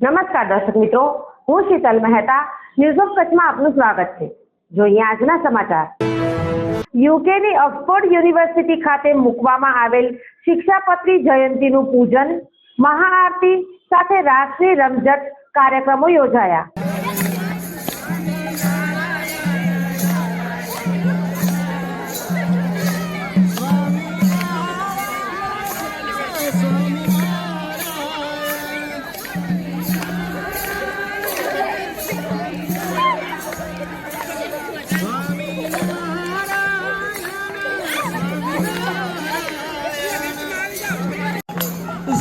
નમસ્કાર દર્શક મિત્રો, હું શીતલ મહેતા ન્યૂઝ ઓફ કચ્છમાં આપનું સ્વાગત છે. જોઈએ આજના સમાચાર. યુકેની ઓક્સફોર્ડ યુનિવર્સિટી ખાતે મૂકવામાં આવેલ શિક્ષાપત્રી જયંતીનું પૂજન, મહાઆરતી સાથે રાષ્ટ્રીય રમઝટ કાર્યક્રમો યોજાયા.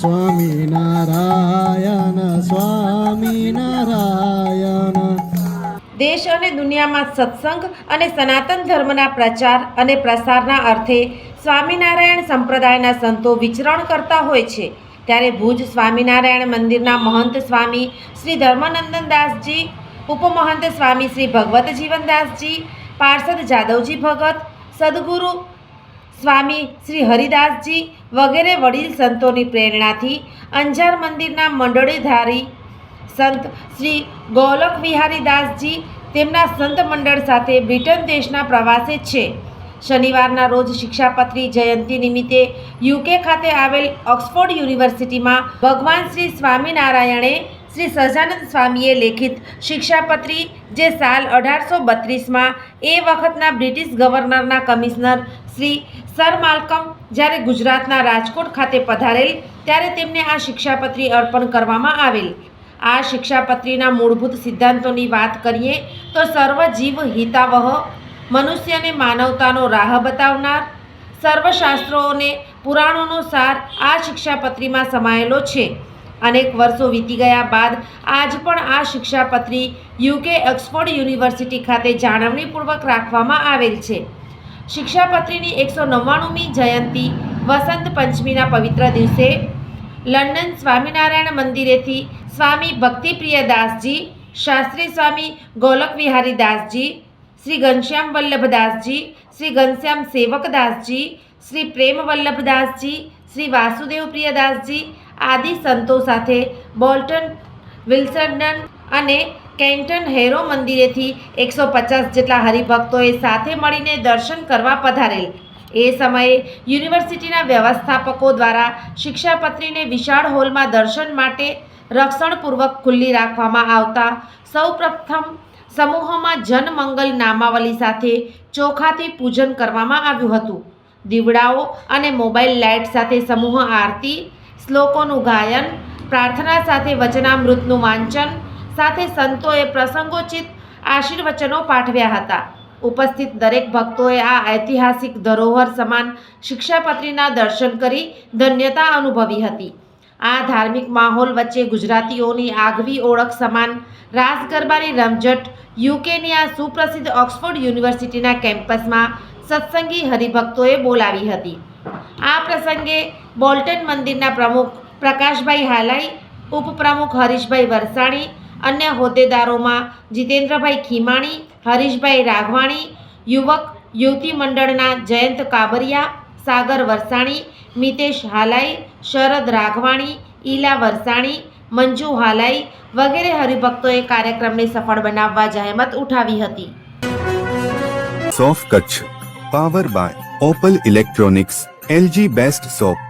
સ્વામી નારાયણ સ્વામી નારાયણ. દેશ અને દુનિયામાં સત્સંગ અને સનાતન ધર્મના પ્રચાર અને પ્રસારના અર્થે સ્વામિનારાયણ સંપ્રદાયના સંતો વિચરણ કરતા હોય છે. ત્યારે ભુજ સ્વામિનારાયણ મંદિરના મહંત સ્વામી શ્રી ધર્માનંદન દાસજી, ઉપમહંત સ્વામી શ્રી ભગવત જીવનદાસજી પાર્ષદ જાદવજી ભગત, સદગુરુ સ્વામી શ્રી હરિદાસજી વગેરે વડીલ સંતોની પ્રેરણાથી અંજાર મંદિરના મંડળીધારી સંત શ્રી ગોલક વિહારી દાસજી તેમના સંત મંડળ સાથે બ્રિટન દેશના પ્રવાસે છે. શનિવારના રોજ શિક્ષાપત્રી જયંતિ નિમિત્તે યુકે ખાતે આવેલ ઓક્સફોર્ડ યુનિવર્સિટીમાં ભગવાન શ્રી સ્વામિનારાયણે શ્રી સહજાનંદ સ્વામીએ લેખિત શિક્ષાપત્રી જે સાલ અઢારસો બત્રીસમાં એ વખતના બ્રિટિશ ગવર્નરના કમિશનર શ્રી સર માલકમ જ્યારે ગુજરાતના રાજકોટ ખાતે પધારેલ, ત્યારે તેમને આ શિક્ષાપત્રી અર્પણ કરવામાં આવેલ. આ શિક્ષાપત્રીના મૂળભૂત સિદ્ધાંતોની વાત કરીએ, તો સર્વ જીવ હિતાવહ મનુષ્યને માનવતાનો રાહ બતાવનાર, સર્વશાસ્ત્રોને પુરાણોનો સાર આ શિક્ષાપત્રીમાં સમાયેલો છે. અનેક વર્ષો વીતી ગયા બાદ આજ પણ આ શિક્ષાપત્રી યુકે ઓક્સફોર્ડ યુનિવર્સિટી ખાતે જાળવણીપૂર્વક રાખવામાં આવેલ છે. શિક્ષાપત્રીની એકસો નવ્વાણુંમી જયંતિ વસંત પંચમીના પવિત્ર દિવસે લંડન સ્વામિનારાયણ મંદિરેથી સ્વામી ભક્તિપ્રિય દાસજી, શાસ્ત્રી સ્વામી ગોલક વિહારી દાસજી, શ્રી ઘનશ્યામ વલ્લભદાસજી શ્રી ઘનશ્યામ સેવકદાસજી શ્રી પ્રેમ વલ્લભદાસજી શ્રી વાસુદેવ પ્રિયદાસજી આદિ સંતો સાથે બોલ્ટન, વિલ્સન્ડન અને કેન્ટન હેરો મંદિરેથી એકસો પચાસ જેટલા હરિભક્તોએ સાથે મળીને દર્શન કરવા પધારેલ. એ સમયે યુનિવર્સિટીના વ્યવસ્થાપકો દ્વારા શિક્ષાપત્રીને વિશાળ હોલમાં દર્શન માટે રક્ષણપૂર્વક ખુલ્લી રાખવામાં આવતા સૌપ્રથમ સમૂહોમાં જનમંગલ નામાવલી સાથે ચોખાથી પૂજન કરવામાં આવ્યું હતું. દીવડાઓ અને મોબાઈલ લાઇટ સાથે સમૂહ આરતી શ્લોકોનું ગાયન, પ્રાર્થના સાથે વચનામૃતનું વાંચન, સાથે સંતોએ પ્રસંગોચિત આશીર્વચનો પાઠવ્યા હતા. ઉપસ્થિત દરેક ભક્તોએ આ ઐતિહાસિક ધરોહર સમાન શિક્ષાપત્રીના દર્શન કરી ધન્યતા અનુભવી હતી. આ ધાર્મિક માહોલ વચ્ચે ગુજરાતીઓની આગવી ઓળખ સમાન રાસ ગરબાની રમઝટ યુકેની આ સુપ્રસિદ્ધ ઓક્સફોર્ડ યુનિવર્સિટીના કેમ્પસમાં સત્સંગી હરિભક્તોએ બોલાવી હતી. આ પ્રસંગે બોલ્ટન મંદિરના પ્રમુખ પ્રકાશભાઈ હાલાઈ, ઉપપ્રમુખ હરીશભાઈ વરસાણી, અન્ય હોદ્દેદારોમાં જીતેન્દ્રભાઈ ખીમાણી, હરીશભાઈ રાઘવાણી, યુવક યુવતી મંડળના જયંત કાબરિયા, સાગર વરસાણી, મિતેશ હાલાઈ, શરદ રાઘવાણી, ઈલા વરસાણી, મંજુ હાલાઈ વગેરે હરિભક્તોએ કાર્યક્રમને સફળ બનાવવા જહેમત ઉઠાવી હતી. સોફ Kutch, power by Opal electronics, LG best shop